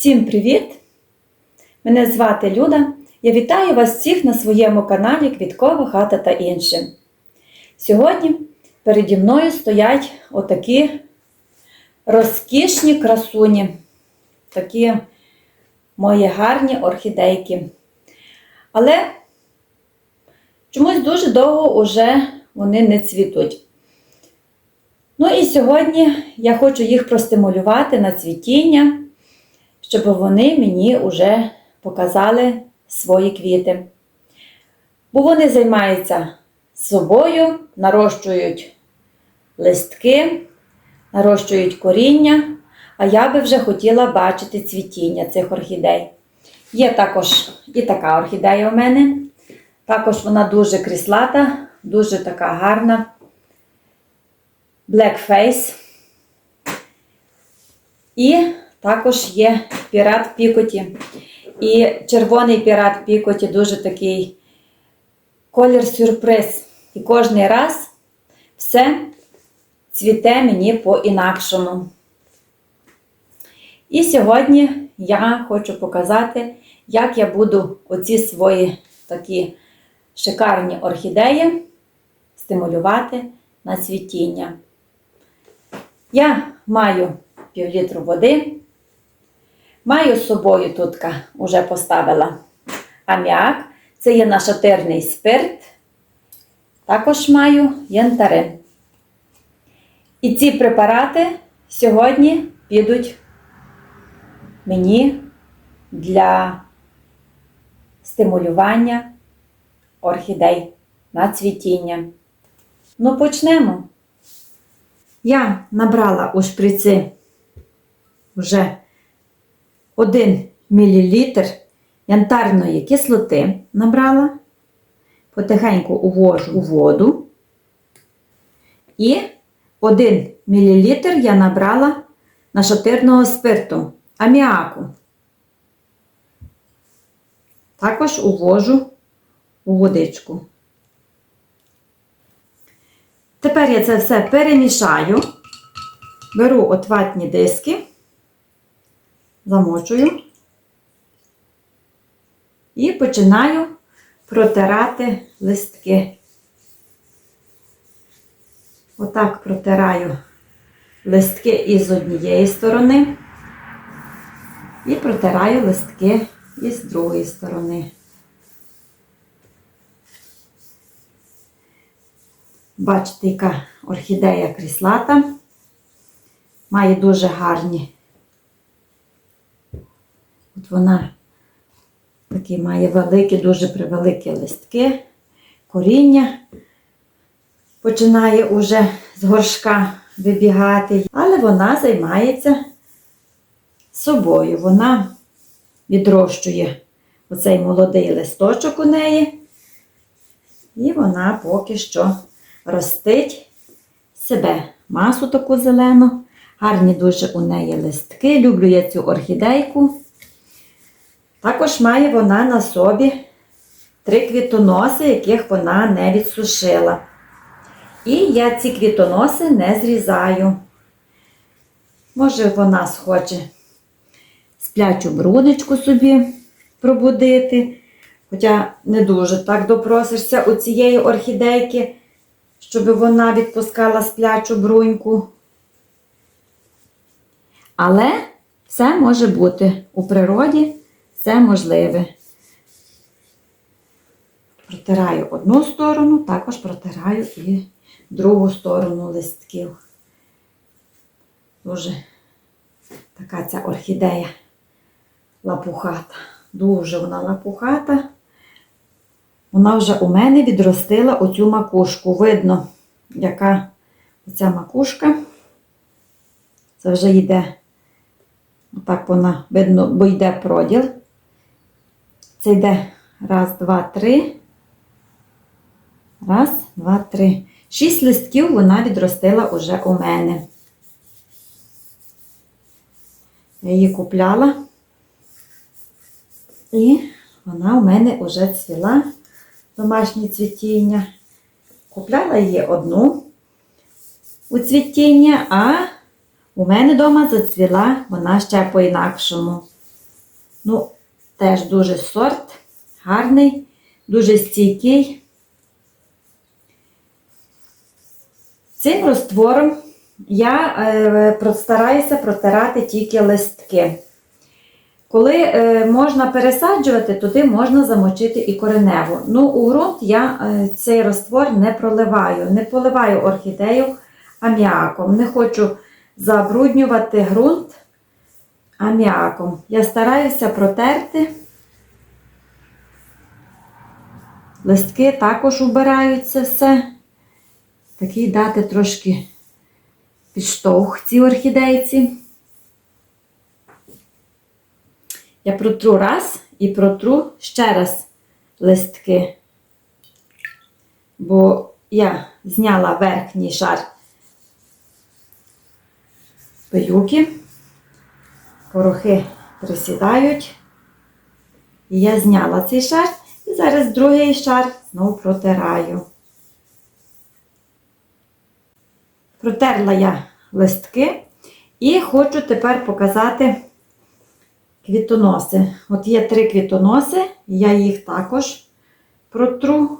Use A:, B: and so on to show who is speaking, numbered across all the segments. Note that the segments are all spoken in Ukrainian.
A: Всім привіт! Мене звати Люда. Я вітаю вас всіх на своєму каналі Квіткова хата та інше. Сьогодні переді мною стоять отакі розкішні красуні, такі мої гарні орхідейки. Але чомусь дуже довго уже вони не цвітуть. Ну і сьогодні я хочу їх простимулювати на цвітіння, щоб вони мені вже показали свої квіти. Бо вони займаються собою, нарощують листки, нарощують коріння, а я би вже хотіла бачити цвітіння цих орхідей. Є також і така орхідея у мене. Також вона дуже кріслата, дуже така гарна. Black Face. І також є пірат Пікоті. І червоний пірат Пікоті дуже такий колір сюрприз. І кожен раз все цвіте мені по-інакшому. І сьогодні я хочу показати, як я буду оці свої такі шикарні орхідеї стимулювати на цвітіння. Я маю пів літру води. Маю з собою тут вже поставила аміак. Це є нашатирний спирт. Також маю янтарин. І ці препарати сьогодні підуть мені для стимулювання орхідей на цвітіння. Ну, почнемо. Я набрала у шприци вже 1 мл янтарної кислоти набрала, потихеньку увожу у воду. І 1 мл я набрала нашатирного спирту аміаку. Також увожу у водичку. Тепер я це все перемішаю, беру отватні диски, замочую і починаю протирати листки. Отак протираю листки із однієї сторони і протираю листки із другої сторони. Бачите, яка орхідея кріслата. Має дуже гарні. От вона такі має великі, дуже превеликі листки, коріння. Починає уже з горшка вибігати, але вона займається собою. Вона відрощує оцей молодий листочок у неї. І вона поки що ростить себе. Масу таку зелену. Гарні дуже у неї листки. Люблю я цю орхідейку. Також має вона на собі три квітоноси, яких вона не відсушила. І я ці квітоноси не зрізаю. Може, вона схоче сплячу брудочку собі пробудити. Хоча не дуже так допросишся у цієї орхідейки щоб вона відпускала сплячу бруньку. Але все може бути у природі, все можливе. Протираю одну сторону, також протираю і другу сторону листків. Дуже така ця орхідея лапухата. Дуже вона лапухата. Вона вже у мене відростила оцю макушку. Видно, яка оця макушка. Це вже йде, отак вона, видно, бо йде проділ. Це йде раз, два, три. Раз, два, три. Шість листків вона відростила уже у мене. Я її купляла. І вона у мене вже цвіла домашнє цвітіння. Купляла її одну у цвітіння, а у мене вдома зацвіла вона ще по-інакшому. Ну, теж дуже сорт, гарний, дуже стійкий. Цим розтвором я е, постараюся протирати тільки листки. Коли е, можна пересаджувати, туди можна замочити і кореневу. Ну, у ґрунт я е, цей розтвор не проливаю. Не поливаю орхідею аміаком. Не хочу забруднювати ґрунт аміаком. Я стараюся протерти. Листки також убираються все. Такий дати трошки підштовх цій орхідейці. Я протру раз і протру ще раз листки, бо я зняла верхній шар пилюки, порохи присідають. І я зняла цей шар і зараз другий шар знову протираю. Протерла я листки і хочу тепер показати квітоноси. От є три квітоноси, я їх також протру.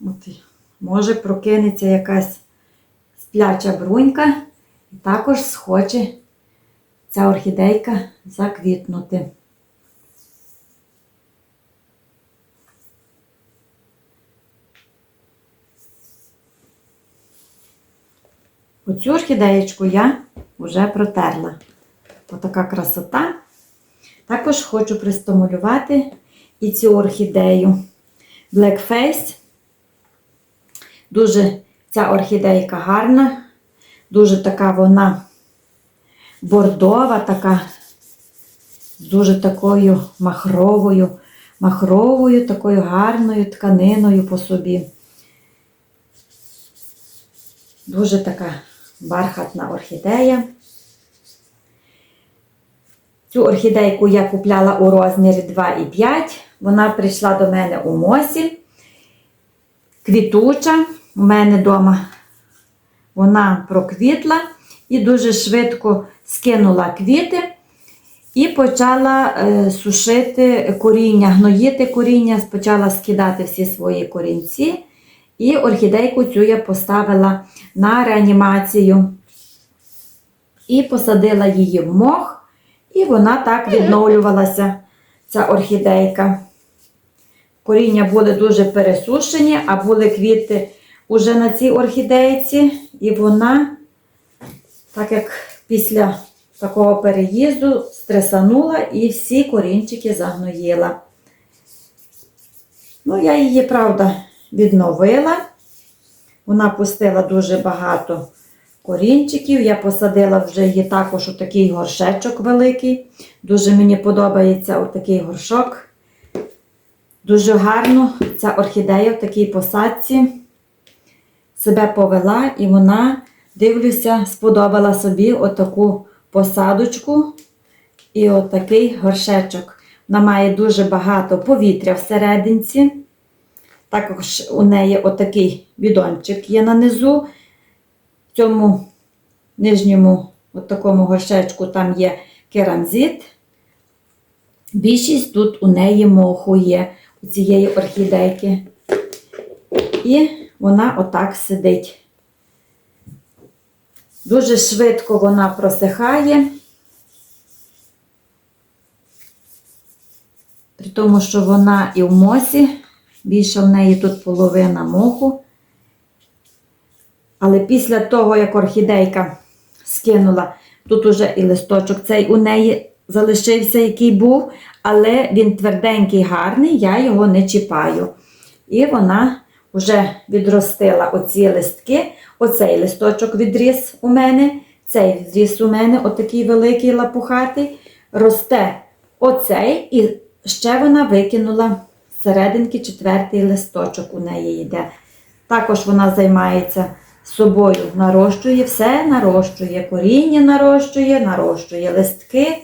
A: От, може прокинеться якась спляча брунька, також схоче ця орхідейка заквітнути. Оцю орхідеєчку я вже протерла. Отака красота. Також хочу пристимулювати і цю орхідею Black Face. Дуже ця орхідейка гарна, дуже така вона бордова, така, з дуже такою махровою, махровою, такою гарною тканиною по собі. Дуже така бархатна орхідея. Цю орхідейку я купляла у розмірі 2,5. Вона прийшла до мене у мосі. Квітуча. У мене вдома вона проквітла і дуже швидко скинула квіти і почала е, сушити коріння, гноїти коріння, почала скидати всі свої корінці. І орхідейку цю я поставила на реанімацію. І посадила її в мох, і вона так відновлювалася, ця орхідейка. Коріння були дуже пересушені, а були квіти уже на цій орхідейці. І вона, так як після такого переїзду, стресанула і всі корінчики загноїла. Ну, я її, правда, відновила. Вона пустила дуже багато корінчиків. Я посадила вже її також у такий горшечок великий. Дуже мені подобається отакий горшок. Дуже гарно ця орхідея в такій посадці себе повела, і вона, дивлюся, сподобала собі отаку посадочку і отакий горшечок. Вона має дуже багато повітря всерединці. Також у неї отакий бідончик є на низу. В цьому нижньому такому горшечку там є керамзит. Більшість тут у неї моху є, у цієї орхідейки. І вона отак сидить. Дуже швидко вона просихає, при тому, що вона і в мосі. Більше в неї тут половина моху. Але після того, як орхідейка скинула, тут уже і листочок цей у неї залишився, який був, але він тверденький, гарний, я його не чіпаю. І вона вже відростила оці листки. Оцей листочок відріс у мене, цей відріс у мене, отакий великий лапухатий. Росте оцей, і ще вона викинула серединки четвертий листочок у неї йде. Також вона займається собою, нарощує, все нарощує, коріння нарощує, нарощує листки.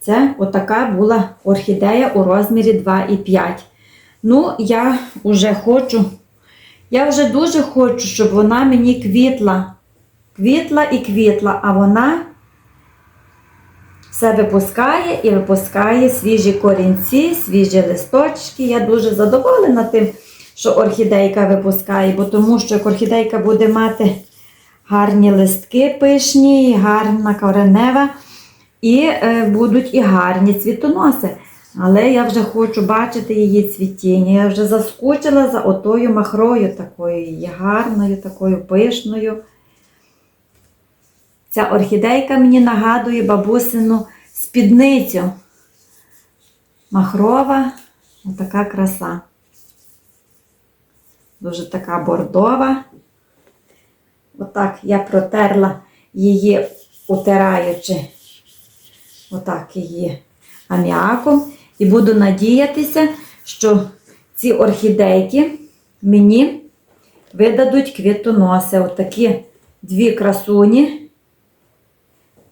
A: Це отака була орхідея у розмірі 2,5. Ну, я вже хочу, я вже дуже хочу, щоб вона мені квітла квітла і квітла, а вона все випускає і випускає свіжі корінці, свіжі листочки. Я дуже задоволена тим, що орхідейка випускає, бо тому що як орхідейка буде мати гарні листки пишні, гарна коренева, і е, будуть і гарні цвітоноси. Але я вже хочу бачити її цвітіння. Я вже заскучила за отою махрою такою її гарною, такою пишною. Ця орхідейка мені нагадує бабусину спідницю. Махрова, отака краса. Дуже така бордова. Отак я протерла її, утираючи отак її аміаком. І буду надіятися, що ці орхідейки мені видадуть квітоноси. Отакі дві красуні,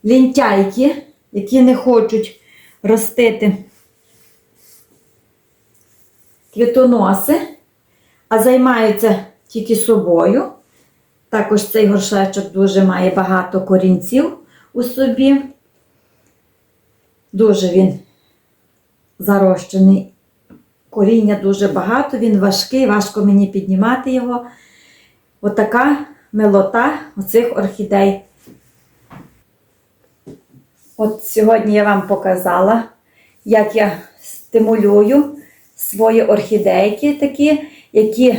A: лінтяйки, які не хочуть ростити квітоноси, а займаються тільки собою. Також цей горшечок дуже має багато корінців у собі. Дуже він зарощений. Коріння дуже багато, він важкий, важко мені піднімати його. Отака милота оцих орхідей. От сьогодні я вам показала, як я стимулюю свої орхідейки такі, які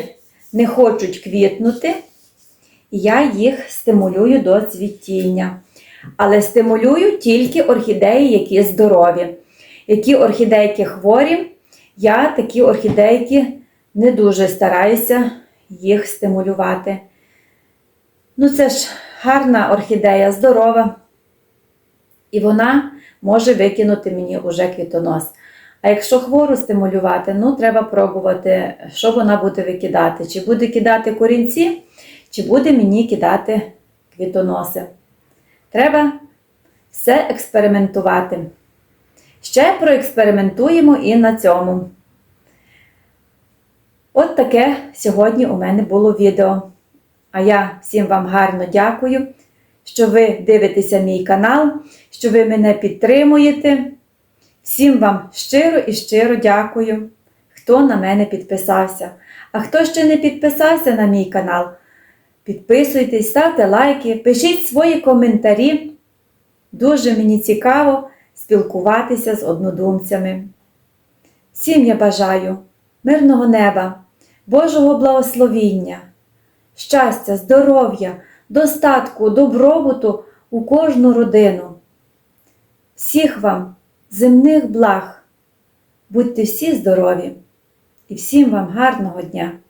A: не хочуть квітнути. Я їх стимулюю до цвітіння. Але стимулюю тільки орхідеї, які здорові. Які орхідейки хворі, я такі орхідейки не дуже стараюся їх стимулювати. Ну, це ж гарна орхідея, здорова. І вона може викинути мені уже квітонос. А якщо хвору стимулювати, ну треба пробувати, що вона буде викидати. Чи буде кидати корінці, чи буде мені кидати квітоноси. Треба все експериментувати. Ще проекспериментуємо і на цьому. От таке сьогодні у мене було відео. А я всім вам гарно дякую, що ви дивитеся мій канал, що ви мене підтримуєте. Всім вам щиро і щиро дякую, хто на мене підписався. А хто ще не підписався на мій канал, підписуйтесь, ставте лайки, пишіть свої коментарі. Дуже мені цікаво спілкуватися з однодумцями. Всім я бажаю мирного неба, Божого благословіння, щастя, здоров'я, достатку, добробуту у кожну родину. Всіх вам земних благ. Будьте всі здорові і всім вам гарного дня!